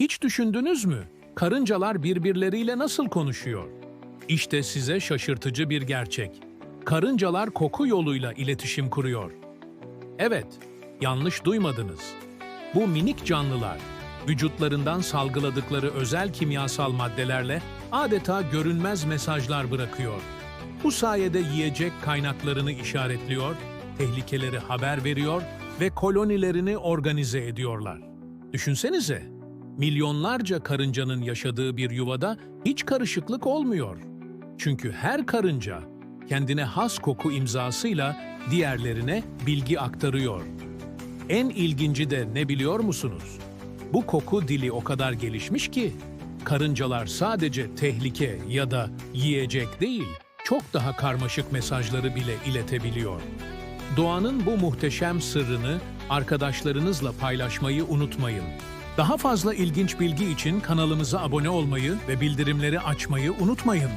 Hiç düşündünüz mü? Karıncalar birbirleriyle nasıl konuşuyor? İşte size şaşırtıcı bir gerçek. Karıncalar koku yoluyla iletişim kuruyor. Evet, yanlış duymadınız. Bu minik canlılar, vücutlarından salgıladıkları özel kimyasal maddelerle adeta görünmez mesajlar bırakıyor. Bu sayede yiyecek kaynaklarını işaretliyor, tehlikeleri haber veriyor ve kolonilerini organize ediyorlar. Düşünsenize, milyonlarca karıncanın yaşadığı bir yuvada hiç karışıklık olmuyor. Çünkü her karınca kendine has koku imzasıyla diğerlerine bilgi aktarıyor. En ilginci de ne biliyor musunuz? Bu koku dili o kadar gelişmiş ki karıncalar sadece tehlike ya da yiyecek değil, çok daha karmaşık mesajları bile iletebiliyor. Doğanın bu muhteşem sırrını arkadaşlarınızla paylaşmayı unutmayın. Daha fazla ilginç bilgi için kanalımıza abone olmayı ve bildirimleri açmayı unutmayın.